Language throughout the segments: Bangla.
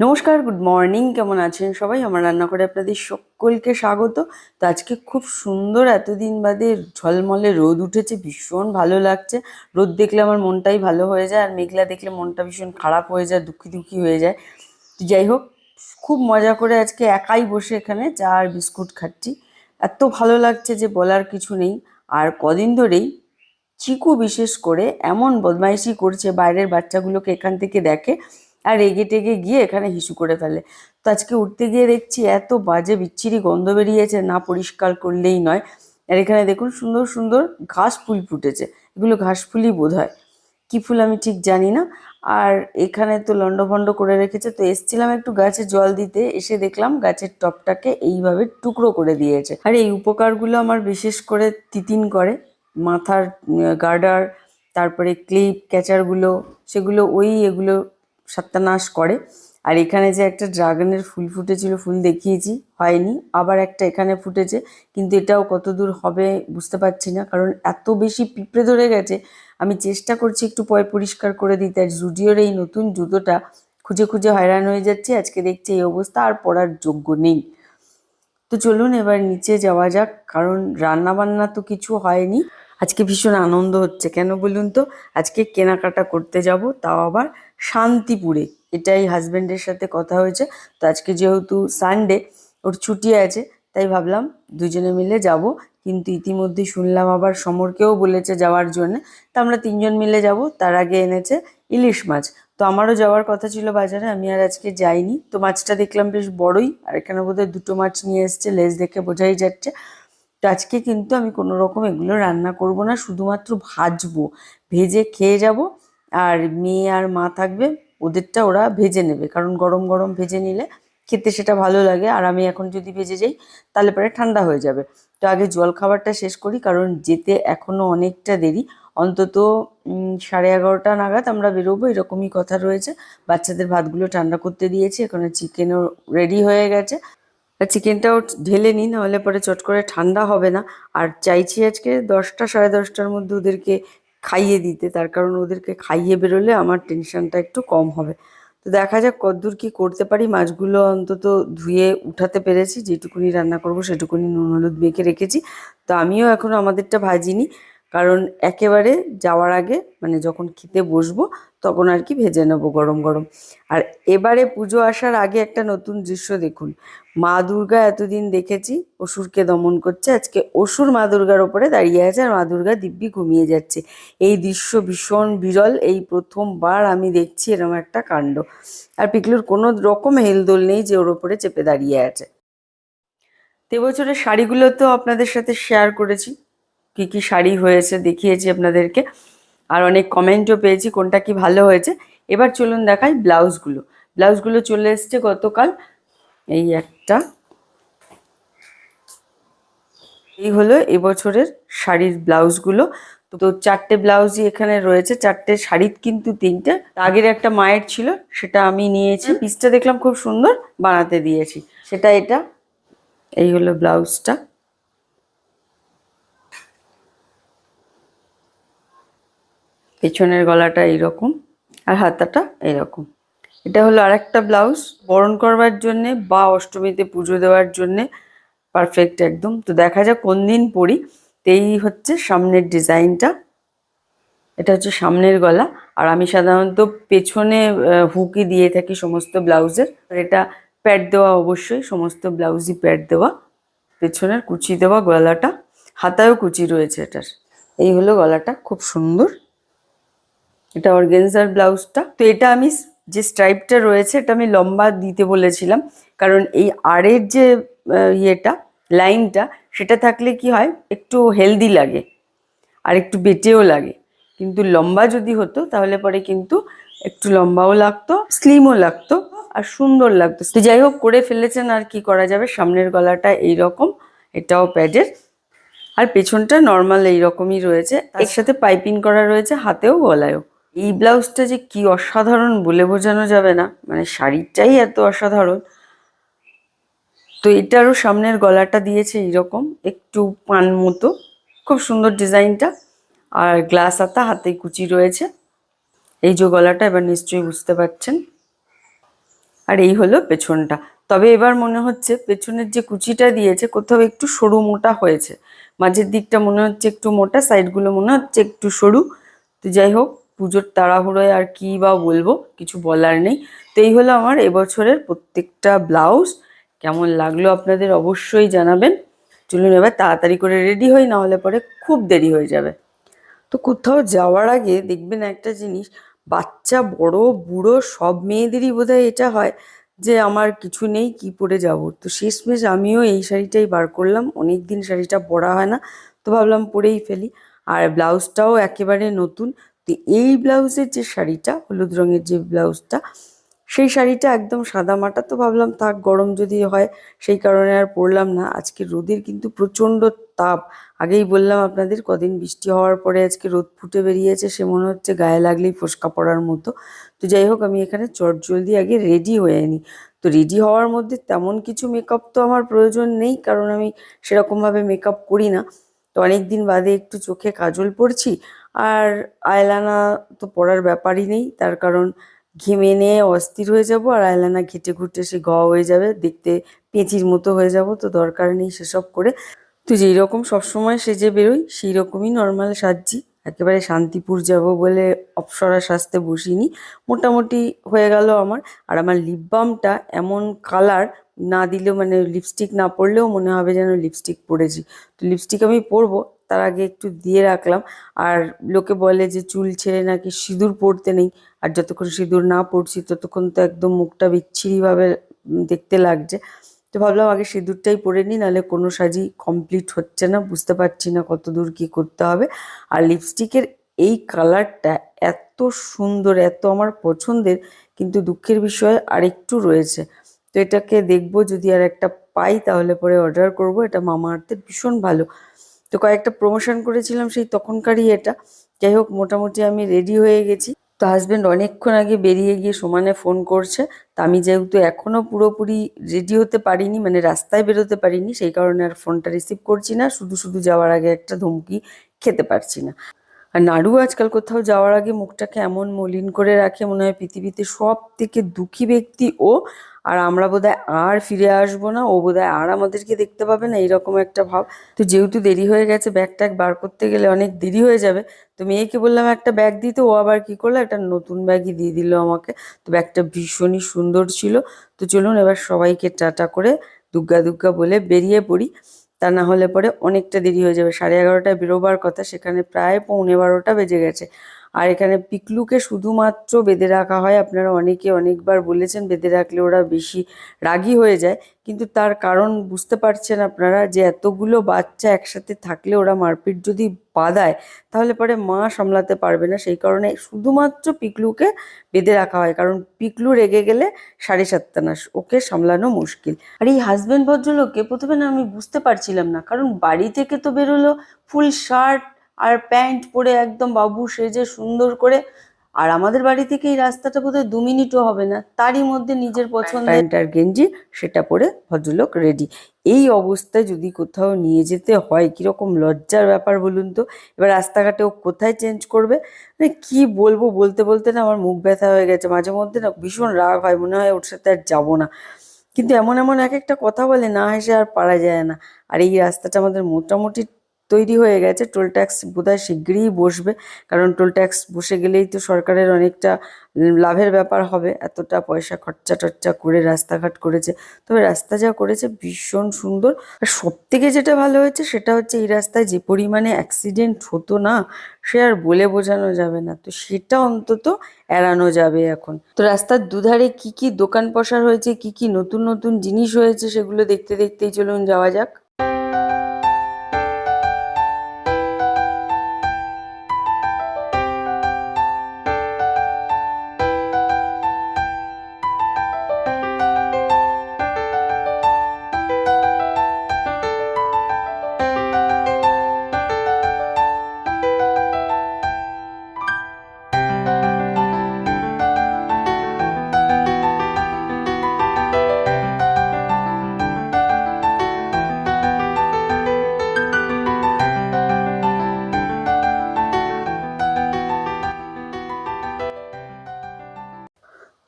নমস্কার গুড মর্নিং কেমন আছেন সবাই? আমার রান্না করে আপনাদের সকলকে স্বাগত। তো আজকে খুব সুন্দর এতদিন বাদে ঝলমলে রোদ উঠেছে, ভীষণ ভালো লাগছে। রোদ দেখলে আমার মনটাই ভালো হয়ে যায়, আর মেঘলা দেখলে মনটা ভীষণ খারাপ হয়ে যায়, দুঃখী দুঃখী হয়ে যায়। তো যাই হোক, খুব মজা করে আজকে একাই বসে এখানে চা আর বিস্কুট খাচ্ছি। এত ভালো লাগছে যে বলার কিছু নেই। আর কদিন ধরেই চিকু বিশেষ করে এমন বদমাইশি করছে, বাইরের বাচ্চাগুলোকে এখান থেকে দেখে। আর রেগে টেগে গিয়ে এখানে হিসু করে ফেলে। তো আজকে উঠতে গিয়ে দেখছি এত বাজে বিচ্ছিরি গন্ধ বেরিয়েছে, না পরিষ্কার করলেই নয়। আর এখানে দেখুন সুন্দর সুন্দর ঘাস ফুল ফুটেছে, এগুলো ঘাস ফুলই বোধ হয় কী ফুল আমি ঠিক জানি না। আর এখানে তো লন্ডভন্ড করে রেখেছে, তো এসছিলাম একটু গাছে জল দিতে, এসে দেখলাম গাছের টপটাকে এইভাবে টুকরো করে দিয়েছে। আর এই উপকারগুলো আমার বিশেষ করে তিতিন করে, মাথার গার্ডার, তারপরে ক্লিপ, ক্যাচারগুলো, সেগুলো ওই এগুলো সত্যানাশ করে। আর এখানে যে একটা ড্রাগনের ফুল ফুটেছিল, ফুল দেখিয়েছি, হয়নি। আবার একটা এখানে ফুটেছে, কিন্তু এটাও কত দূর হবে বুঝতে পারছি না, কারণ এত বেশি পিঁপড়ে ধরে গেছে। আমি চেষ্টা করছি একটু পয় পরিষ্কার করে দিতে। আর জুডিওর এই নতুন জুতোটা খুঁজে খুঁজে হয়রান হয়ে যাচ্ছে। আজকে দেখছি এই অবস্থা, আর পড়ার যোগ্য নেই। তো চলুন এবার নিচে যাওয়া যাক, কারণ রান্না বান্না তো কিছু হয়নি। আজকে ভীষণ আনন্দ হচ্ছে। কেন বলুন তো? আজকে কেনাকাটা করতে যাব, তাও আবার শান্তিপুরে। এটাই হাজব্যান্ডের সাথে কথা হয়েছে। তো আজকে যেহেতু সানডে ওর ছুটি আছে, তাই ভাবলাম দুজনে মিলে যাব। কিন্তু ইতিমধ্যে শুনলাম আবার সমরকেও বলেছে যাওয়ার জন্য। তো আমরা তিনজন মিলে যাব, তার আগে এনেছে ইলিশ মাছ। তো আমারও যাওয়ার কথা ছিল বাজারে, আমি আর আজকে যাইনি। তো মাছটা দেখলাম বেশ বড়ই, আর এখানে বোধহয় দুটো মাছ নিয়ে এসছে, লেজ দেখে বোঝাই যাচ্ছে। তো আজকে কিন্তু আমি কোনো রকম এগুলো রান্না করব না, শুধুমাত্র ভাজবো। ভেজে খেয়ে যাব, আর মেয়ে আর মা থাকবে, ওদেরটা ওরা ভেজে নেবে। কারণ গরম গরম ভেজে নিলে খেতে সেটা ভালো লাগে, আর আমি এখন যদি ভেজে যাই, তাহলে পরে ঠান্ডা হয়ে যাবে। তো আগে জল খাবারটা শেষ করি, কারণ যেতে এখনও অনেকটা দেরি। অন্তত সাড়ে এগারোটা নাগাদ আমরা বেরোবো, এরকমই কথা রয়েছে। বাচ্চাদের ভাতগুলো ঠান্ডা করতে দিয়েছি, এখানে চিকেনও রেডি হয়ে গেছে। চিকেনটাও ঢেলে নিই নাহলে পরে চট করে ঠান্ডা হবে না। আর চাইছি আজকে দশটা, সাড়ে দশটার মধ্যে ওদেরকে খাইয়ে দিতে, তার কারণ ওদেরকে খাইয়ে বেরোলে আমার টেনশনটা একটু কম হবে। তো দেখা যাক কতদূর কি করতে পারি। মাছগুলো অন্তত ধুয়ে উঠাতে পেরেছি, যেটুকুনি রান্না করব সেটুকুনি নুন, হলুদ মেখে রেখেছি। তো আমিও এখনও আমাদেরটা ভাজিনি। কারণ একেবারে যাওয়ার আগে মানে যখন খেতে বসবো, তখন আর কি ভেজে নেব গরম গরম। আর এবারে পুজো আসার আগে একটা নতুন দৃশ্য দেখুন। মা দুর্গা এতদিন দেখেছি, অসুরকে দমন করছে। আজকে অসুর মা দুর্গার ওপরে দাঁড়িয়ে আছে আর মা দুর্গা দিব্যি ঘুমিয়ে যাচ্ছে। এই দৃশ্য ভীষণ বিরল, এই প্রথমবার আমি দেখছি এরকম একটা কাণ্ড। আর পিকলুর কোনো রকম হেলদোল নেই যে ওর ওপরে চেপে দাঁড়িয়ে আছে। তো বছরের শাড়িগুলো তো আপনাদের সাথে শেয়ার করেছি। কি কি শাড়ি হয়েছে দেখিয়েছি আপনাদেরকে। আর অনেক কমেন্টও পেয়েছি কোনটা কি ভালো হয়েছে। এবার চলুন দেখাই ব্লাউজগুলো। ব্লাউজগুলো চলে এসছে গতকাল। এই একটা। এই হলো এবছরের শাড়ির ব্লাউজগুলো। তো তো চারটে ব্লাউজই এখানে রয়েছে চারটে শাড়ির কিন্তু তিনটে। আগের একটা মায়ের ছিল সেটা আমি নিয়েছি। পিসটা দেখলাম খুব সুন্দর বানাতে দিয়েছি। সেটা এটা। এই হলো ব্লাউজটা। পেছনের গলাটা এইরকম আর হাতাটা এইরকম। এটা হলো আরেকটা ব্লাউজ বরণ করবার জন্যে বা অষ্টমীতে পুজো দেওয়ার জন্যে পারফেক্ট একদম। তো দেখা যাক কোন দিন পরি। তো এই হচ্ছে সামনের ডিজাইনটা। এটা হচ্ছে সামনের গলা। আর আমি সাধারণত পেছনে হুকি দিয়ে থাকি সমস্ত ব্লাউজের। আর এটা প্যাড দেওয়া অবশ্যই, সমস্ত ব্লাউজই প্যাড দেওয়া। পেছনের কুচি দেওয়া গলাটা। হাতায়ও কুচি রয়েছে এটার। এই হলো গলাটা, খুব সুন্দর। এটা অর্গেনজার ব্লাউজটা। তো এটা আমি যে স্ট্রাইপটা রয়েছে এটা আমি লম্বা দিতে বলেছিলাম। কারণ এই আড়ের যে ইয়েটা লাইনটা সেটা থাকলে কি হয় একটু হেলদি লাগে আর একটু বেটেও লাগে। কিন্তু লম্বা যদি হতো তাহলে পরে কিন্তু একটু লম্বাও লাগতো স্লিমও লাগতো আর সুন্দর লাগতো। তো যাই হোক করে ফেলেছেন আর কি করা যাবে সামনের গলাটা এই রকম এটাও প্যাডের। আর পেছনটা নর্মাল এইরকমই রয়েছে। এর সাথে পাইপিং করা রয়েছে হাতেও গলায়ও। এই ব্লাউজটা যে কি অসাধারণ বলে বোঝানো যাবে না। মানে শাড়িটাই এত অসাধারণ। তো এটারও সামনের গলাটা দিয়েছে এইরকম, একটু পান মতো। খুব সুন্দর ডিজাইনটা। আর গ্লাস আতা, হাতে কুচি রয়েছে। এই যে গলাটা এবার নিশ্চয়ই বুঝতে পারছেন। আর এই হলো পেছনটা। তবে এবার মনে হচ্ছে পেছনের যে কুচিটা দিয়েছে, কোথাও একটু সরু মোটা হয়েছে। মাঝের দিকটা মনে হচ্ছে একটু মোটা সাইডগুলো মনে হচ্ছে একটু সরু। তো যাই হোক পুজোর তাড়াহুড়োয় আর কি বা বলব, কিছু বলার নেই। তো এই হলো আমার এবছরের প্রত্যেকটা ব্লাউজ। কেমন লাগল আপনাদের অবশ্যই জানাবেন। চলুন এবার তাড়াতাড়ি করে রেডি হই, না হলে পরে খুব দেরি হয়ে যাবে। তো কোথাও যাওয়ার আগে দেখবেন একটা জিনিস, বাচ্চা, বড়, বুড়ো, সব মেয়েদেরই বোধহয় এটা হয় যে আমার কিছু নেই, কি পরে যাব? তো শেষমেশ আমিও এই শাড়িটাই বার করলাম। অনেক দিন শাড়িটা পরা হয় না, তো ভাবলাম পরেই ফেলি। আর ব্লাউজটাও একেবারে নতুন তো এই ব্লাউজের যে শাড়িটা, হলুদ রঙের যে ব্লাউজটা, সেই শাড়িটা একদম সাদা মাটা তো ভাবলাম, থাক গরম যদি হয় সেই কারণে আর পরলাম না। আজকে রোদের কিন্তু প্রচণ্ড তাপ। আগেই বললাম আপনাদের, কদিন বৃষ্টি হওয়ার পরে আজকে রোদ ফুটে বেরিয়েছে, সে মনে হচ্ছে গায়ে লাগলেই ফোসকা পড়ার মতো। তো যাই হোক, আমি এখানে চট জলদি আগে রেডি হয়ে নিই তো রেডি হওয়ার মধ্যে তেমন কিছু মেকআপ তো আমার প্রয়োজন নেই, কারণ আমি সেরকমভাবে মেকআপ করি না। তো অনেক দিন বাদে একটু চোখে কাজল পরছি আর আয়লানা তো পরার ব্যাপারই নেই, তার কারণ ঘেমে নিয়ে অস্থির হয়ে যাব আর আয়লানা ঘেটে ঘুটে সে গ হয়ে যাবে, দেখতে পেঁচির মতো হয়ে যাব, তো দরকার নেই সেসব করে। তো যেই রকম সবসময় সেজে বেরোই, সেই রকমই নর্মাল সাজছি। একেবারে শান্তিপুর যাব বলে অপসরা সাজতে বসিনি, মোটামুটি হয়ে গেল আমার। আর আমার লিপ বামটা এমন কালার না দিলেও মানে লিপস্টিক না পরলেও মনে হবে যেন লিপস্টিক পরেছি। তো লিপস্টিক আমি পরবো তার আগে একটু দিয়ে রাখলাম। আর লোকে বলে যে চুল ছেড়ে নাকি সিঁদুর পরতে নেই। আর যতক্ষণ সিঁদুর না পড়ছি, ততক্ষণ তো একদম মুখটা বিচ্ছিরিভাবে দেখতে লাগছে। তো ভাবলাম আগে সিঁদুরটাই পরে নিই, নাহলে কোনো সাজই কমপ্লিট হচ্ছে না। বুঝতে পারছি না কত দূর কী করতে হবে। আর লিপস্টিকের এই কালারটা এত সুন্দর, এত আমার পছন্দের, কিন্তু দুঃখের বিষয় আরেকটু রয়েছে। তো এটাকে দেখব, যদি আর একটা পাই, তাহলে পরে অর্ডার করব। এটা মামা আর্থের ভীষণ ভালো। তো কয়েকটা প্রমোশন করেছিলাম সেই তখনকারই এটা। যাই হোক, মোটামুটি আমি রেডি হয়ে গেছি। তো হাজব্যান্ড অনেকক্ষণ আগে বেরিয়ে গিয়ে সমানে ফোন করছে। তা আমি যেহেতু এখনও পুরোপুরি রেডি হতে পারিনি মানে রাস্তায় বেরোতে পারিনি, সেই কারণে আর ফোনটা রিসিভ করছি না। শুধু শুধু যাওয়ার আগে একটা ধমকি খেতে পারছি না। আর নাড়ু আজকাল কোথাও যাওয়ার আগে মুখটাকে এমন মলিন করে রাখে, মনে হয় পৃথিবীতে সব থেকে দুঃখী ব্যক্তি ও আর আমরা বোধহয় আর ফিরে আসব না। ও বোধহয় আর আমাদেরকে দেখতে পাবে না, এইরকম একটা ভাব। তো যেহেতু দেরি হয়ে গেছে ব্যাগ ট্যাগ বার করতে গেলে অনেক দেরি হয়ে যাবে। তো মেয়েকে বললাম, একটা ব্যাগ দিতে। ও আবার কি করল, একটা নতুন ব্যাগই দিয়ে দিল আমাকে। তো ব্যাগটা ভীষণই সুন্দর ছিল। তো চলুন এবার সবাইকে টাটা করে দুগ্গা দুগ্গা বলে বেরিয়ে পড়ি। তা না হলে পরে অনেকটা দেরি হয়ে যাবে। সাড়ে এগারোটায় বেরোবার কথা, সেখানে প্রায় পৌনে বারোটা বেজে গেছে। আর এখানে পিকলুকে শুধুমাত্র বেঁধে রাখা হয়। আপনারা অনেকে অনেকবার বলেছেন বেঁধে রাখলে ওরা বেশি রাগী হয়ে যায়। কিন্তু তার কারণ বুঝতে পারছেন আপনারা যে এতগুলো বাচ্চা একসাথে থাকলে ওরা মারপিট যদি বাঁধায়, তাহলে পরে মা সামলাতে পারবে না। সেই কারণে শুধুমাত্র পিকলুকে বেঁধে রাখা হয়। কারণ পিকলু রেগে গেলে সাড়ে সাতটা না, ওকে সামলানো মুশকিল। আর এই হাজব্যান্ড ভদ্রলোককে প্রথমে না আমি বুঝতে পারছিলাম না। কারণ বাড়ি থেকে তো বেরোলো ফুল শার্ট আর প্যান্ট পরে একদম বাবু সেজে সুন্দর করে আর আমাদের বাড়ি থেকে এই রাস্তাটা বোধহয় দু মিনিটও হবে না তারই মধ্যে নিজের পছন্দ প্যান্ট আর গেঞ্জি সেটা পরে ভদ্রলোক রেডি এই অবস্থায় যদি কোথাও নিয়ে যেতে হয় কীরকম লজ্জার ব্যাপার বলুন তো? এবার রাস্তাঘাটে ও কোথায় চেঞ্জ করবে? মানে কি বলব বলতে বলতে না আমার মুখ ব্যথা হয়ে গেছে মাঝে মধ্যে না ভীষণ রাগ হয় মনে হয় ওর সাথে আর যাব না। কিন্তু এমন এমন এক একটা কথা বলে না হেসে আর পারা যায় না। আর এই রাস্তাটা আমাদের মোটামুটি তৈরি হয়ে গেছে। টোল ট্যাক্স বোধহয় শিগগিরই বসবে। কারণ টোল ট্যাক্স বসে গেলেই তো সরকারের অনেকটা লাভের ব্যাপার হবে। এতটা পয়সা খরচা টরচা করে রাস্তাঘাট করেছে। তবে রাস্তা যা করেছে ভীষণ সুন্দর। আর সব থেকে যেটা ভালো হয়েছে সেটা হচ্ছে এই রাস্তায় যে পরিমাণে অ্যাক্সিডেন্ট হতো না, সে আর বলে বোঝানো যাবে না। তো সেটা অন্তত এড়ানো যাবে এখন। তো রাস্তার দুধারে কি কি দোকান পসার হয়েছে, কি কি নতুন নতুন জিনিস হয়েছে সেগুলো দেখতে দেখতেই চলুন যাওয়া যাক।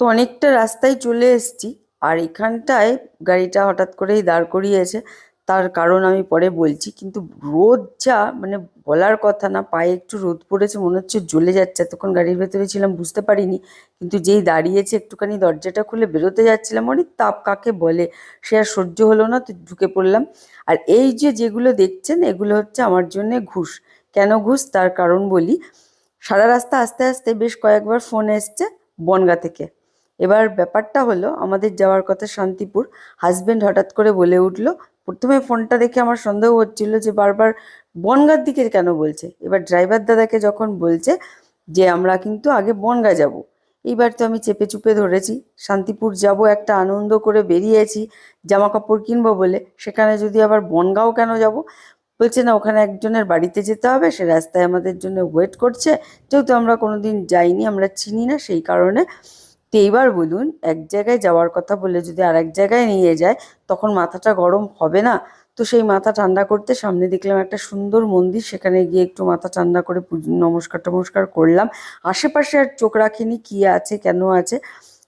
অনেকটা রাস্তায় চলে এসেছি। আর এখানটায় গাড়িটা হঠাৎ করেই দাঁড় করিয়েছে, তার কারণ আমি পরে বলছি। কিন্তু রোদ যা মানে বলার কথা না, পায়ে একটু রোদ পড়েছে, মনে হচ্ছে জ্বলে যাচ্ছে। এতক্ষণ গাড়ির ভেতরে ছিলাম, বুঝতে পারিনি। কিন্তু যেই দাঁড়িয়েছে, একটুখানি দরজাটা খুলে বেরোতে যাচ্ছিলাম অনেক তাপ কাকে বলে, সে আর সহ্য হলো না, তো ঢুকে পড়লাম। আর এই যে যেগুলো দেখছেন, এগুলো হচ্ছে আমার জন্যে ঘুষ। কেন ঘুষ? তার কারণ বলি, সারা রাস্তা আস্তে আস্তে বেশ কয়েকবার ফোন এসছে বনগা থেকে। এবার ব্যাপারটা হলো, আমাদের যাওয়ার কথা শান্তিপুর হাজব্যান্ড হঠাৎ করে বলে উঠল, প্রথমে ফোনটা দেখে আমার সন্দেহ হচ্ছিল যে বারবার বনগার দিকে কেন বলছে? এবার ড্রাইভার দাদাকে যখন বলছে যে, আমরা কিন্তু আগে বনগা যাব। এইবার তো আমি চেপে চুপে ধরেছি, শান্তিপুর যাব একটা আনন্দ করে বেরিয়েছি জামা কাপড় কিনবো বলে। সেখানে যদি আবার বনগাঁও কেন যাব? বলছে, না, ওখানে একজনের বাড়িতে যেতে হবে, সে রাস্তায় আমাদের জন্য ওয়েট করছে। যেহেতু আমরা কোনোদিন যাইনি, আমরা চিনি না, সেই কারণে তো এইবার বলুন, এক জায়গায় যাওয়ার কথা বলে যদি আর এক জায়গায় নিয়ে যায়, তখন মাথাটা গরম হবে না? তো সেই মাথা ঠান্ডা করতে সামনে দেখলাম একটা সুন্দর মন্দির, সেখানে গিয়ে একটু মাথা ঠান্ডা করে নমস্কার টমস্কার করলাম। আশেপাশে আর চোখ রাখিনি কি আছে, কেন আছে?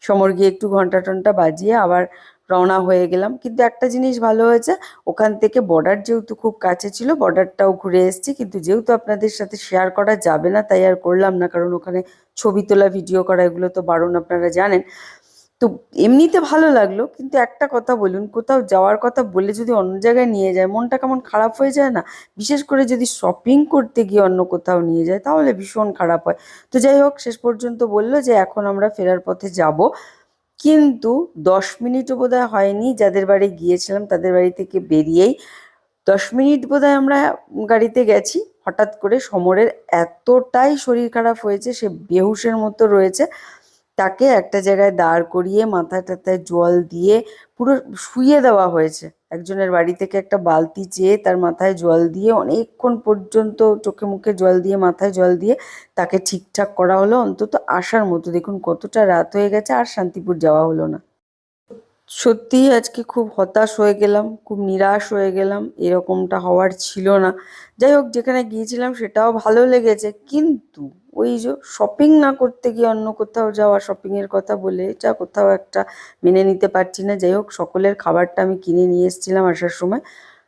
সমর গিয়ে একটু ঘণ্টা টন্টা বাজিয়ে আবার রওনা হয়ে গেলাম। কিন্তু একটা জিনিস ভালো হয়েছে, ওখান থেকে বর্ডার যেহেতু খুব কাছে ছিল বর্ডারটাও ঘুরে এসেছি। কিন্তু যেহেতু আপনাদের সাথে শেয়ার করা যাবে না, তাই আর করলাম না, কারণ ওখানে ছবি তোলা ভিডিও করা, এগুলো তো বারণ আপনারা জানেন। তো এমনিতে ভালো লাগল, কিন্তু একটা কথা বলুন, কোথাও যাওয়ার কথা বলে যদি অন্য জায়গায় নিয়ে যায়, মনটা কেমন খারাপ হয়ে যায় না? বিশেষ করে যদি শপিং করতে গিয়ে অন্য কোথাও নিয়ে যায়, তাহলে ভীষণ খারাপ হয়। তো যাই হোক, শেষ পর্যন্ত বলল যে এখন আমরা ফেরার পথে যাব। কিন্তু দশ মিনিটও বোধহয় হয়নি যাদের বাড়ি গিয়েছিলাম তাদের বাড়ি থেকে বেরিয়েই দশ মিনিট বোধহয় আমরা গাড়িতে গেছি। হঠাৎ করে সমরের এতটাই শরীর খারাপ হয়েছে, সে বেহুশের মতো রয়েছে, তাকে একটা জায়গায় দাঁড় করিয়ে মাথা টাথায় জল দিয়ে পুরো শুয়ে দেওয়া হয়েছে। একজনের বাড়ি থেকে একটা বালতি চেয়ে তার মাথায় জল দিয়ে অনেকক্ষণ পর্যন্ত চোখে মুখে জল দিয়ে, মাথায় জল দিয়ে তাকে ঠিকঠাক করা হলো। অন্তত আসার মতো। দেখুন, কতটা রাত হয়ে গেছে, আর শান্তিপুর যাওয়া হলো না। সত্যিই আজকে খুব হতাশ হয়ে গেলাম, খুব নিরাশ হয়ে গেলাম। এরকমটা হওয়ার ছিল না। যাই হোক, যেখানে গিয়েছিলাম সেটাও ভালো লেগেছে। কিন্তু ওই যে শপিং না করতে গিয়ে অন্য কোথাও যাওয়া শপিংয়ের কথা বলে যা কোথাও একটা মেনে নিতে পারছি না। যাই হোক, সকলের খাবারটা আমি কিনে নিয়ে এসেছিলাম আসার সময়।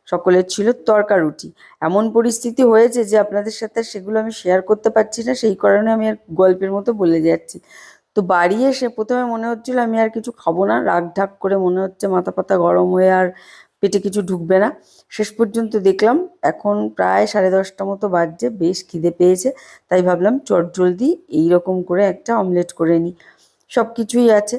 সকলের ছিল তরকা রুটি। এমন পরিস্থিতি হয়েছে যে আপনাদের সাথে সেগুলো আমি শেয়ার করতে পারছি না, সেই কারণে আমি আর গল্পের মতো বলে যাচ্ছি। তো বাড়ি এসে প্রথমে মনে হচ্ছিল আমি আর কিছু খাব না। রাগ ঢাক করে মনে হচ্ছে মাথা পাতা গরম হয়ে আর পেটে কিছু ঢুকবে না। শেষ পর্যন্ত দেখলাম এখন প্রায় সাড়ে দশটা মতো বাজছে, বেশ খিদে পেয়েছে, তাই ভাবলাম চট জলদি এইরকম করে একটা অমলেট করে নিই। সব কিছুই আছে,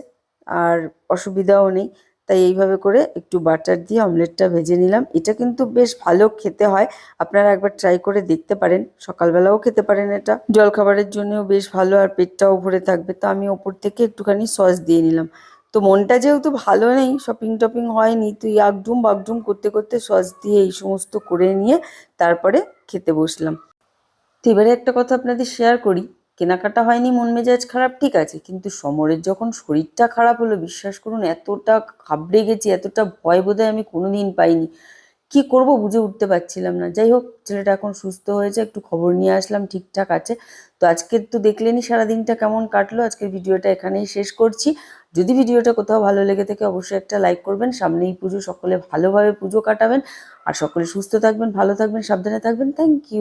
আর অসুবিধাও নেই, তাই এইভাবে করে একটু বাটার দিয়ে অমলেটটা ভেজে নিলাম। এটা কিন্তু বেশ ভালো খেতে হয়, আপনারা একবার ট্রাই করে দেখতে পারেন, সকালবেলাও খেতে পারেন এটা। জলখাবারের জন্যও বেশ ভালো, আর পেটটাও ভরে থাকবে, তো আমি ওপর থেকে একটুখানি সস দিয়ে নিলাম। তো মনটা যেহেতু ভালো নেই শপিং টপিং হয়নি, তুই আগডুম বাগডুম করতে করতে সস দিয়ে এই সমস্ত করে নিয়ে তারপরে খেতে বসলাম। তো এবারে একটা কথা আপনাদের শেয়ার করি, কেনাকাটা হয়নি, মন মেজাজ খারাপ, ঠিক আছে, কিন্তু সমরের যখন শরীরটা খারাপ হলো, বিশ্বাস করুন, এতটা খাবড়ে গেছি, এতটা ভয় বোধহয় আমি কোনোদিন পাইনি। কি করব বুঝে উঠতে পারছিলাম না। যাই হোক, ছেলেটা এখন সুস্থ হয়েছে, একটু খবর নিয়ে আসলাম, ঠিকঠাক আছে। তো আজকে তো দেখলেনি সারাদিনটা কেমন কাটলো, আজকের ভিডিওটা এখানেই শেষ করছি। যদি ভিডিওটা কোথাও ভালো লেগে থাকে, অবশ্যই একটা লাইক করবেন, সামনেই পুজো, সকলে ভালোভাবে পুজো কাটাবেন। আর সকলে সুস্থ থাকবেন, ভালো থাকবেন, সাবধানে থাকবেন। Thank you